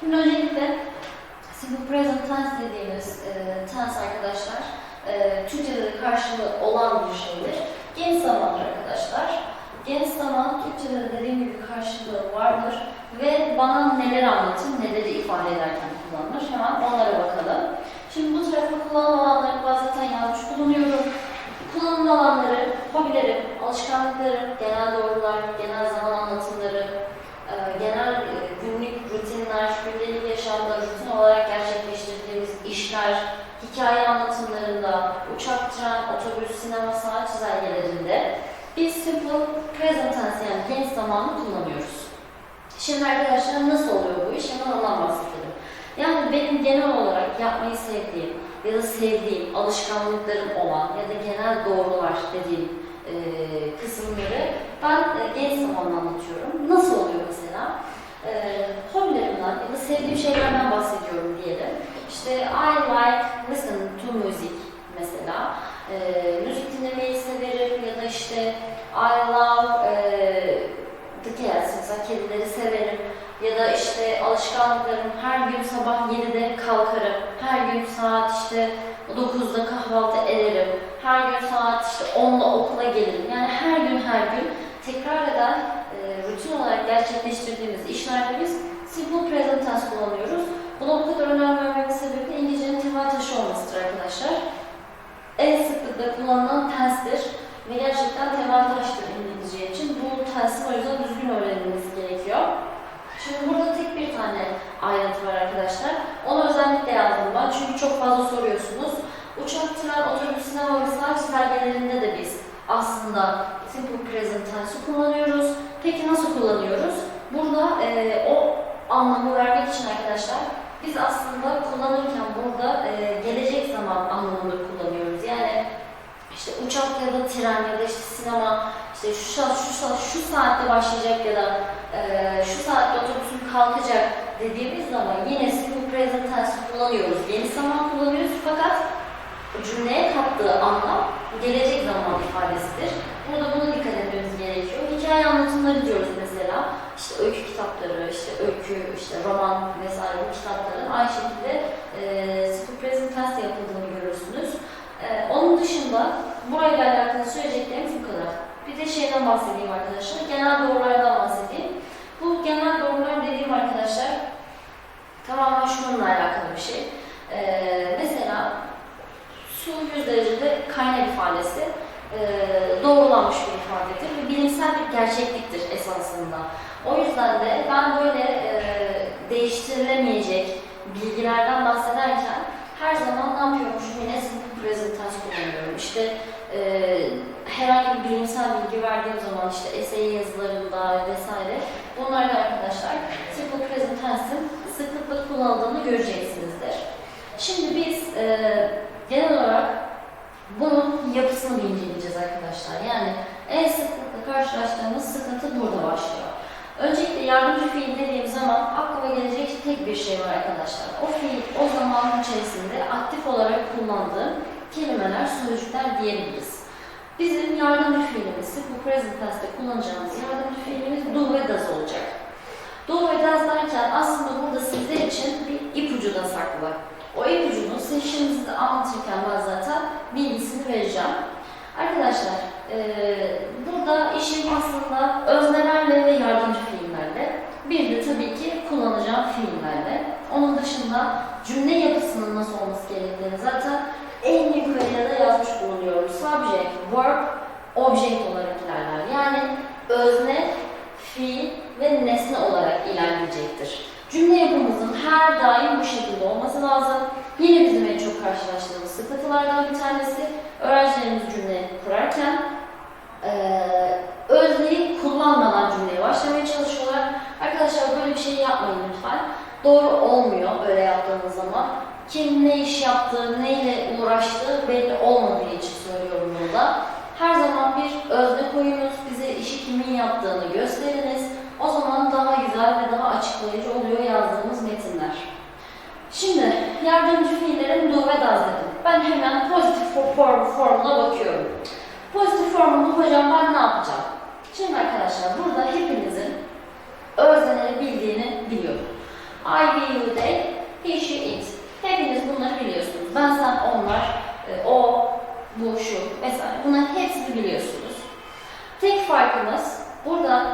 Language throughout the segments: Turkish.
Şimdi öncelikle simple present tense dediğimiz e, tense arkadaşlar e, Türkçe'de de karşılığı olan bir şeydir. Geniş zamandır arkadaşlar. Geniş zaman Türkçe'de de dediğim gibi karşılığı vardır ve bana neler anlatır, neleri ifade ederken kullanılır. Hemen onlara bakalım. Şimdi bu tarafa kullanılan alanları ben zaten yazmış bulunuyorum. Kullanım alanları, hobilerim, alışkanlıklarım, genel doğrular, genel zaman anlatımları, e, genel e, rutinler, gündelik yaşamda rutin olarak gerçekleştirdiğimiz işler, hikaye anlatımlarında, uçak, tren, otobüs, sinema, saat çizelgelerinde biz simple present tense yani genç zamanı kullanıyoruz. Şimdi arkadaşlar nasıl oluyor bu iş? Hemen ondan bahsedelim. Yani benim genel olarak yapmayı sevdiğim ya da sevdiğim alışkanlıklarım olan ya da genel doğrular dediğim e, kısımları ben e, genç zamanla anlatıyorum. Nasıl oluyor mesela? E, hobilerimden ya da sevdiğim şeylerden bahsediyorum diyelim. İşte I like listen to music mesela. E, müzik dinlemeyi severim ya da işte I love e, the cats mesela kedileri severim ya da işte alışkanlıklarım her gün sabah 7'de kalkarım. Her gün saat işte 9'da kahvaltı ederim. Her gün saat işte 10'da okula gelirim. Yani her gün her gün tekrar eden rutin olarak gerçekleştirdiğimiz işlerde biz simple present tense kullanıyoruz. Buna bu kadar önem vermemin sebebi İngilizcenin temel taşı olmasıdır arkadaşlar. En sıklıkla kullanılan tense'dir ve gerçekten temel taştır İngilizce için. Bu tensi o yüzden düzgün öğrenmeniz gerekiyor. Şimdi burada tek bir tane ayrıntı var arkadaşlar. Onu özellikle yazdım ben çünkü çok fazla soruyorsunuz. Uçak, tren, otobüs, sinema ve saat belgelerinde de biz aslında simple present tense kullanıyoruz. Peki nasıl kullanıyoruz? Burada e, o anlamı vermek için arkadaşlar biz aslında kullanırken burada e, gelecek zaman anlamında kullanıyoruz. Yani işte uçak ya da tren ya da işte sinema işte şu saat şu saat şu saatte başlayacak ya da e, şu saatte otobüsün kalkacak dediğimiz zaman yine simple present tense kullanıyoruz. Yeni zaman kullanıyoruz fakat cümleye kattığı anlam gelecek zaman ifadesidir. Burada buna dikkat gerekiyor. Hikaye anlatımları diyoruz mesela. İşte öykü kitapları, işte öykü, işte roman vesaire bu kitapların aynı şekilde e, present tense yapıldığını görürsünüz. E, onun dışında burayla alakalı söyleyeceklerimiz bu kadar. Bir de şeyden bahsedeyim arkadaşlar. Genel doğrulardan bahsedeyim. Bu genel doğrular dediğim arkadaşlar tamamen şununla alakalı bir şey. Ee, mesela su 100 derecede kaynar ifadesi e, doğrulanmış bir ifadedir ve bilimsel bir gerçekliktir esasında. O yüzden de ben böyle e, değiştirilemeyecek bilgilerden bahsederken her zaman ne yapıyormuşum? Yine simple present tense kullanıyorum. İşte e, herhangi bir bilimsel bilgi verdiğim zaman işte essay yazılarında vesaire bunlarda arkadaşlar simple present tense'in sıklıkla kullanıldığını göreceksinizdir. Şimdi biz e, genel olarak bunun yapısını bir arkadaşlar. Yani en sıklıkla karşılaştığımız sıkıntı burada başlıyor. Öncelikle yardımcı fiil dediğim zaman aklıma gelecek tek bir şey var arkadaşlar. O fiil o zaman içerisinde aktif olarak kullandığım kelimeler, sözcükler diyebiliriz. Bizim yardımcı fiilimiz, bu present kullanacağımız yardımcı fiilimiz do ve does olacak. Do ve does derken aslında burada sizler için bir ipucu da saklı. O ipucunu seçimimizi anlatırken ben zaten bilgisini vereceğim. Arkadaşlar, eee, burada işim aslında öznelerle ve yardımcı fiillerle. Bir de tabii ki kullanacağım fiillerle. Onun dışında cümle yapısının nasıl olması gerektiğini zaten en yukarıya da yazmış bulunuyorum. Subject, verb, object olarak ilerler. Yani özne, fiil ve nesne olarak ilerleyecektir. Cümle yapımızın her daim bu şekilde olması lazım. Yine bizim en çok karşılaştığımız sıkıntılardan bir tanesi öğrencilerimiz cümle kurarken eee özneyi kullanmadan cümleye başlamaya çalışıyorlar. Arkadaşlar böyle bir şey yapmayın lütfen. Doğru olmuyor öyle yaptığınız zaman. Kim ne iş yaptığı, neyle uğraştığı belli olmadığı için söylüyorum burada. Her zaman bir özne koyunuz, bize işi kimin yaptığını gösteriniz. O zaman daha güzel ve daha açıklayıcı oluyor yazdığımız metinler. Şimdi yardımcı fiillerin do ve dedim. Ben hemen pozitif for- form, formuna bakıyorum. Pozitif formunu hocam ben ne yapacağım? Şimdi arkadaşlar burada hepinizin özneleri bildiğini biliyorum. I, we, you, they, he, she, it. Hepiniz bunları biliyorsunuz. Ben, sen, onlar, e, o, bu, şu vesaire. Bunların hepsini biliyorsunuz. Tek farkımız burada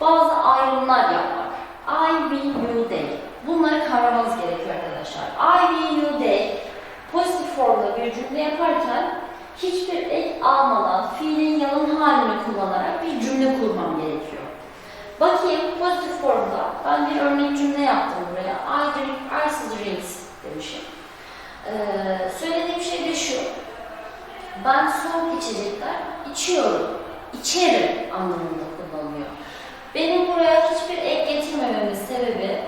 bazı ayrımlar yapmak. I, we, you, they. Bunları kavramanız gerekiyor arkadaşlar. I, we, you, they pozitif formda bir cümle yaparken hiçbir ek almadan fiilin yalın halini kullanarak bir cümle kurmam gerekiyor. Bakayım pozitif formda ben bir örnek cümle yaptım buraya. I drink ice drinks demişim. Ee, söylediğim şey de şu. Ben soğuk içecekler içiyorum. İçerim anlamında kullanılıyor. Benim buraya hiçbir ek getirmememin sebebi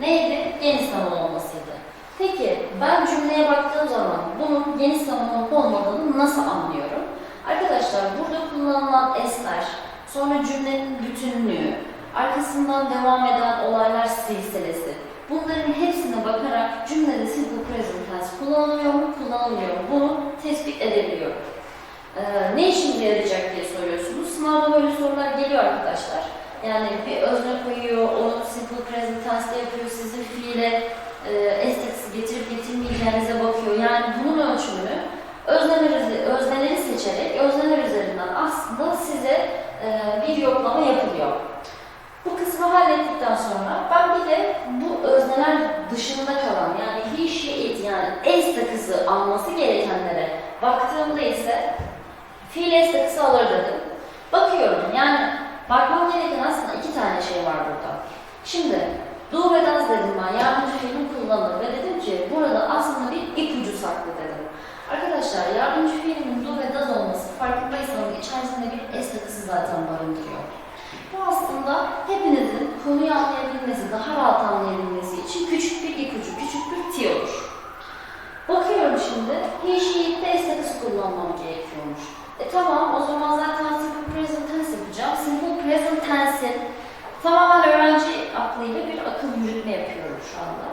neydi? Geniş zaman olmasıydı. Peki ben cümleye baktığım zaman bunun zaman olup olmadığını nasıl anlıyorum? Arkadaşlar burada kullanılan esler, sonra cümlenin bütünlüğü, arkasından devam eden olaylar silsilesi. Bunların hepsine bakarak cümlede simple present tense kullanılıyor mu, kullanılmıyor mu? Bunu tespit edebiliyorum. Ee, ne işimize yarayacak diye soruyorsunuz. Sınavda böyle sorular geliyor arkadaşlar. Yani bir özne koyuyor, onu simple present tense'de yapıyor, sizin fiile e, esteksi getirip getirmeyeceğinize bakıyor. Yani bunun ölçümünü özneleri, özneleri seçerek özneler üzerinden aslında size e, bir yoklama yapılıyor. Bu kısmı hallettikten sonra ben bir de bu özneler dışında kalan yani he, she, it yani es takısı alması gerekenlere baktığımda ise fiil es takısı alır dedim. Bakıyorum yani bakmam gereken aslında iki tane şey var burada. Şimdi do ve does dedim ben yardımcı fiilin kullanılır ve dedim ki burada aslında bir ipucu saklı dedim. Arkadaşlar yardımcı fiilin do ve does olması farkındaysanız içerisinde bir es takısı zaten barındırıyor. Aslında hepinizin konuyu anlayabilmesi, daha rahat anlayabilmesi için küçük bir ipucu, küçük bir tiyo olur. Bakıyorum şimdi, he, she, it'te es takısı kullanmam gerekiyormuş. E tamam, o zaman zaten simple present tense yapacağım. Simple present tense'in tamamen öğrenci aklıyla bir akıl yürütme yapıyorum şu anda.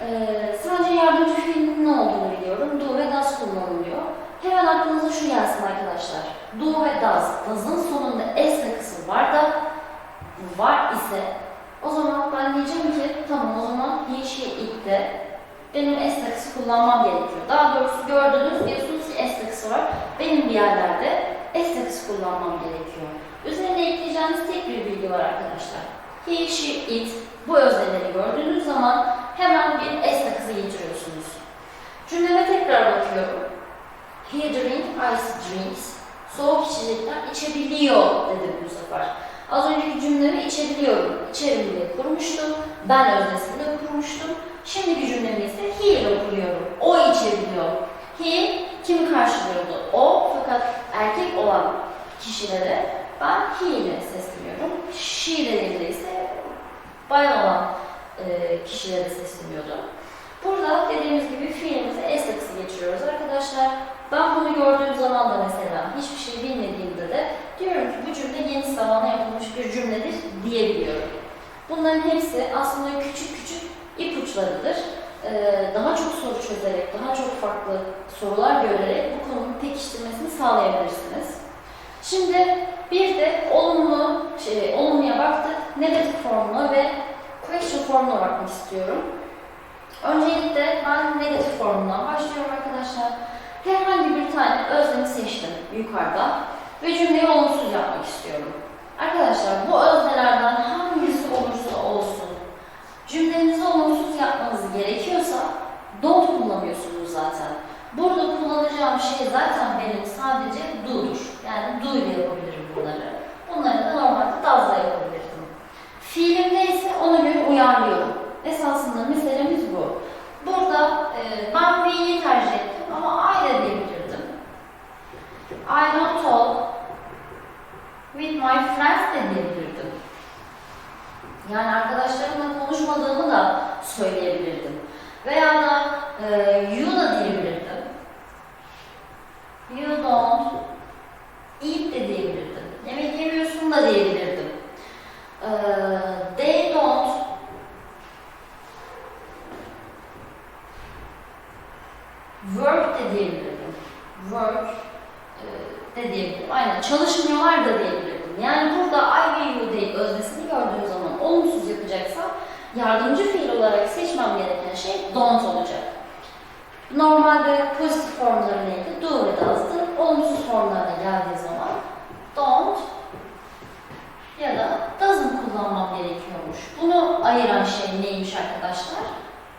Ee, sadece yardımcı fiilin ne olduğunu biliyorum. Do ve does kullanılıyor. Hemen aklınıza şu gelsin arkadaşlar. Do ve does. Does'ın sonunda es takısı var da var ise o zaman ben diyeceğim ki tamam o zaman he, she, it'te benim takısı kullanmam gerekiyor. Daha doğrusu gördünüz diyorsunuz ki takısı var. Benim bir yerlerde takısı kullanmam gerekiyor. Üzerine ekleyeceğiniz tek bir bilgi var arkadaşlar. He, she, it bu özneleri gördüğünüz zaman hemen bir es takısı getiriyorsunuz. Cümleme tekrar bakıyorum. He drink ice drinks. Soğuk içecekler içebiliyor dedim bu sefer. Az önceki cümlemi içebiliyorum. İçerim diye kurmuştum. Ben öznesiyle kurmuştum. Şimdiki cümlemi ise he ile kuruyorum. O içebiliyor. He kimi karşılıyordu? O fakat erkek olan kişilere ben he ile sesleniyorum. She dediğimde ise bayan olan e, kişilere sesleniyordum. Burada dediğimiz gibi fiilimize es takısı geçiriyoruz arkadaşlar. Ben bunu gördüğüm zaman da mesela hiçbir şey bilmediğimde de diyorum ki bu cümle geniş zamana yapılmış bir cümledir diyebiliyorum. Bunların hepsi aslında küçük küçük ipuçlarıdır. Ee, daha çok soru çözerek, daha çok farklı sorular görerek bu konunun pekiştirmesini sağlayabilirsiniz. Şimdi bir de olumlu, şey, olumluya baktık. Negatif formuna ve question formuna bakmak istiyorum. Öncelikle ben negatif formundan başlıyorum arkadaşlar. Herhangi bir tane öznemi seçtim yukarıda ve cümleyi olumsuz yapmak istiyorum. Arkadaşlar bu öznelerden hangisi olursa olsun cümlenizi olumsuz yapmanız gerekiyorsa don't kullanıyorsunuz zaten. Burada kullanacağım şey zaten benim sadece do'dur. Yani do ile yapabilirim bunları. Bunları da normalde does'la yapabilirdim. Fiilim neyse ona göre uyarlıyorum. Esasında meselemiz bu. Burada e, ben we'yi tercih ettim ama I de diyebilirdim. I don't talk with friends de diyebilirdim. Yani arkadaşlarımla konuşmadığımı da söyleyebilirdim. Veya da e, you da diyebilirdim. You don't eat de diyebilirdim. Yemek yemiyorsun da diyebilirdim. E, they don't work de diyebilirdim. Work e, de diyebilirim. Aynen çalışmıyorlar da diyebilirdim. Yani burada I ve you değil öznesini gördüğüm zaman olumsuz yapacaksam yardımcı fiil olarak seçmem gereken şey don't olacak. Normalde pozitif formları neydi? Do ve does'tı. Olumsuz formlarda geldiği zaman don't ya da doesn't kullanmam gerekiyormuş. Bunu ayıran şey neymiş arkadaşlar?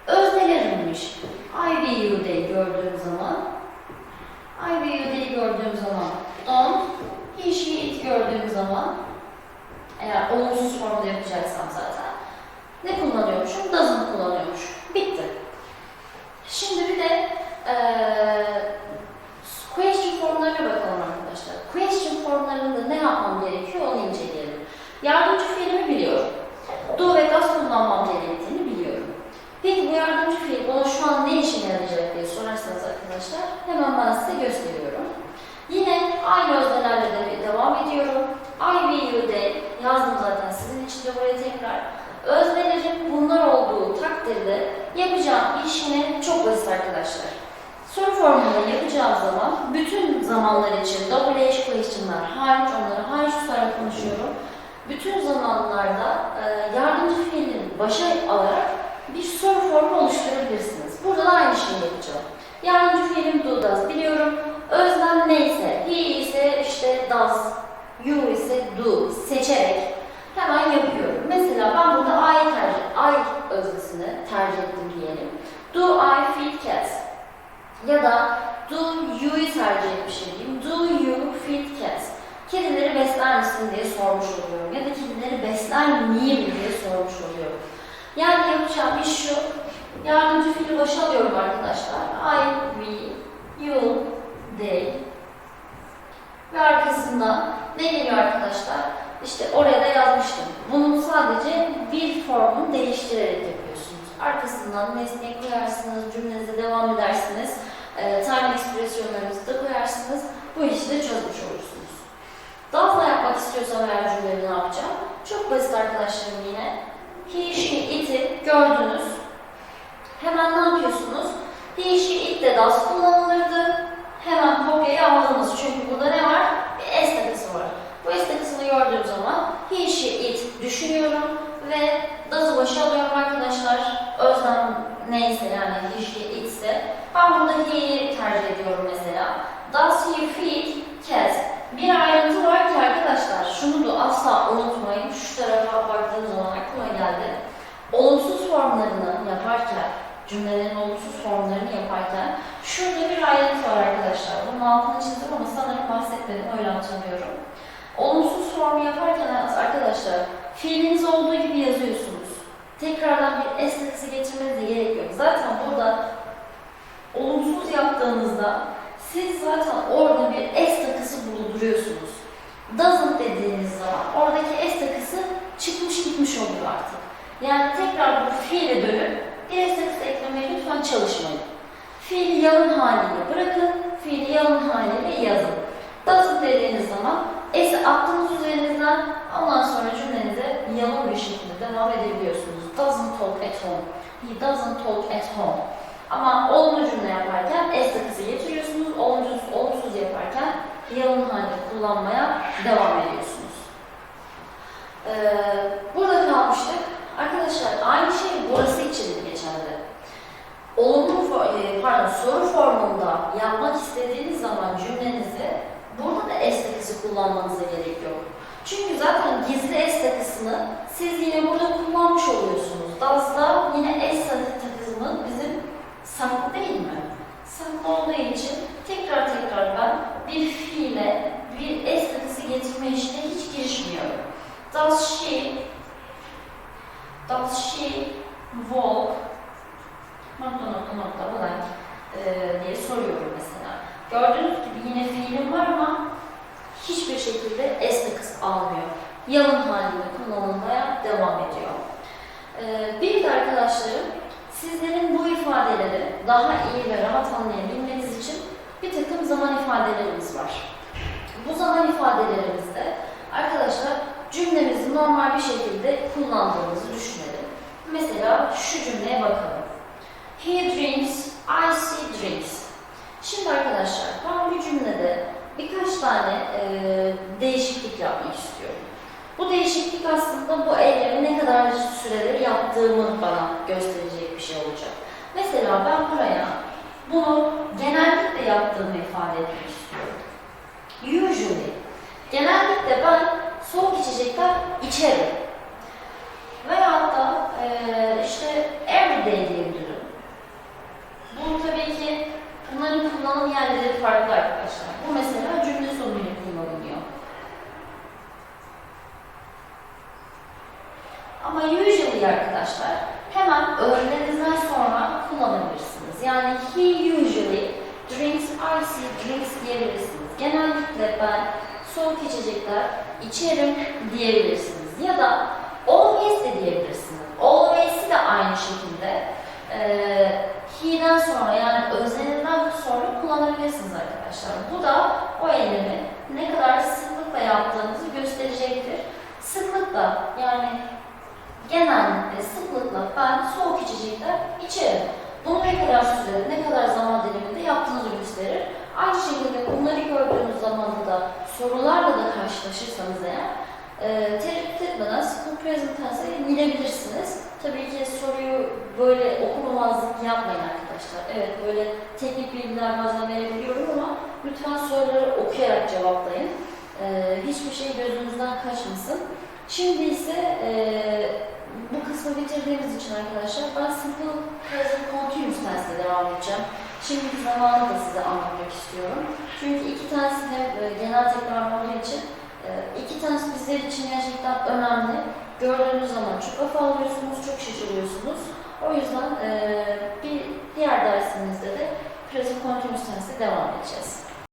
Öznelerimmiş. I ve you gördüğüm zaman I ve you gördüğüm zaman don't, he, she, it gördüğüm zaman eğer yapacaksam zaten ne kullanıyormuşum? Doesn't kullanıyormuş. Bitti. Şimdi bir de eee question formlarına bakalım arkadaşlar. Question formlarında ne yapmam gerekiyor onu inceleyelim. Yardımcı fiilimi biliyorum. Do ve does kullanmam gerektiğini biliyorum. Peki bu yardımcı fiil bana şu an ne işine yarayacak diye sorarsanız arkadaşlar hemen ben size gösteriyorum. Yine aynı ediyorum. I ve you de yazdım zaten sizin için de buraya tekrar. Öznelerin bunlar olduğu takdirde yapacağım iş çok basit arkadaşlar. Soru formunda yapacağım zaman bütün zamanlar için WH question'lar hariç onları hariç tutarak konuşuyorum. Bütün zamanlarda e, yardımcı fiilin başa alarak bir soru formu oluşturabilirsiniz. Burada da aynı şeyi yapacağım. Yardımcı fiilim do does biliyorum. Özlem neyse, he ise işte does, you ise do seçerek hemen yapıyorum. Mesela ben burada I'yi tercih, I öznesini tercih ettim diyelim. Do I feed cats? Ya da do you'yu tercih etmiş diyeyim. Do you feed cats? Kedileri besler misin diye sormuş oluyorum. Ya da kedileri besler miyim diye sormuş oluyorum. Yani yapacağım iş şu. Yardımcı fiili başa alıyorum arkadaşlar. I, we, you, they. Ve arkasından ne geliyor arkadaşlar? İşte oraya da yazmıştım. Bunu sadece bir formunu değiştirerek yapıyorsunuz. Arkasından nesneyi koyarsınız, cümlenize devam edersiniz. E, time ekspresyonlarınızı da koyarsınız. Bu işi de çözmüş olursunuz. Daha fazla yapmak istiyorsam eğer cümleyi ne yapacağım? Çok basit arkadaşlarım yine. He, she, it'i gördünüz. Hemen ne yapıyorsunuz? He, she, it de does kullanılırdı. Hemen kopyayı aldınız. Çünkü burada ne var? Bir takısı var. Bu takısını gördüğüm zaman he, she, it düşünüyorum ve does'ı başa alıyorum arkadaşlar. Özlem neyse yani he, she, it ise ben burada he'yi tercih ediyorum mesela. Does he feed cats? Bir ayrıntı var ki arkadaşlar, şunu da asla unutmayın. Şu tarafa baktığım zaman aklıma geldi. Olumsuz formlarını yaparken, cümlelerin olumsuz formlarını yaparken şurada bir ayrıntı var arkadaşlar. Bunun altını çizdim ama sanırım bahsetmedim, öyle hatırlıyorum. Olumsuz formu yaparken arkadaşlar, fiiliniz olduğu gibi yazıyorsunuz. Tekrardan bir takısı getirmenize gerek yok. Zaten burada olumsuz yaptığınızda siz zaten orada bir S takısı bulunduruyorsunuz. Doesn't dediğiniz zaman oradaki S takısı çıkmış gitmiş oluyor artık. Yani tekrar bu fiile dönüp takısı eklemeye lütfen çalışmayın. Fiili yalın haliyle bırakın, fiili yalın haliyle yazın. Doesn't dediğiniz zaman S'i attığınız üzerinizden ondan sonra cümlenize yalın bir şekilde devam edebiliyorsunuz. Doesn't talk at home. He doesn't talk at home. Ama olumlu cümle yaparken S takısı getiriyorsunuz. Olumsuz, olumsuz yaparken yalın halde kullanmaya devam ediyorsunuz. Ee, burada kalmıştık. Arkadaşlar aynı şey burası için. Olumlu, e, pardon soru formunda yapmak istediğiniz zaman cümlenizi burada da S takısı kullanmanıza gerek yok. Çünkü zaten gizli S takısını siz yine burada kullanmış oluyorsunuz. DAS'da yine S takısını bizim saklı değil mi? Saklı olduğu için tekrar tekrar ben bir fiile bir S takısı getirme işine hiç girişmiyorum. Does she Does she walk nokta nokta nokta blank e, diye soruyorum mesela. Gördüğünüz gibi yine fiilim var ama hiçbir şekilde S takısı almıyor. Yalın halinde kullanılmaya devam ediyor. E, bir de arkadaşlarım sizlerin bu ifadeleri daha iyi ve rahat anlayabilmeniz için bir takım zaman ifadelerimiz var. Bu zaman ifadelerimizde arkadaşlar cümlemizi normal bir şekilde kullandığımızı düşünelim. Mesela şu cümleye bakalım. He drinks, I see drinks. Şimdi arkadaşlar ben bir cümlede birkaç tane e, değişiklik yapmak istiyorum. Bu değişiklik aslında bu eylemi ne kadar süredir yaptığımı bana gösterecek bir şey olacak. Mesela ben buraya bunu genellikle yaptığımı ifade etmek istiyorum. Usually. Genellikle ben soğuk içecekler içerim. Veyahut da e, he'den sonra yani özleninden sonra kullanabilirsiniz arkadaşlar. Bu da o eylemi ne kadar sıklıkla yaptığınızı gösterecektir. Sıklıkla yani genellikle sıklıkla ben soğuk içecekler içerim. Bunu ne kadar sürede, ne kadar zaman diliminde yaptığınızı gösterir. Aynı şekilde bunları gördüğünüz zaman da sorularla da karşılaşırsanız eğer e, tereddüt etmeden simple present tense'e. Tabii ki soruyu böyle okumamazlık yapmayın arkadaşlar. Evet böyle teknik bilgiler bazen verebiliyorum ama lütfen soruları okuyarak cevaplayın. E, hiçbir şey gözünüzden kaçmasın. Şimdi ise e, bu kısmı bitirdiğimiz için arkadaşlar ben simple present continuous tense'le devam edeceğim. Şimdiki zamanı da size anlatmak istiyorum. Çünkü iki tanesi hem e, genel tekrarlamalar için e, iki bizler için gerçekten önemli. Gördüğünüz zaman çok afallıyorsunuz, çok şaşırıyorsunuz. O yüzden e, bir diğer dersimizde de present continuous tense'le devam edeceğiz.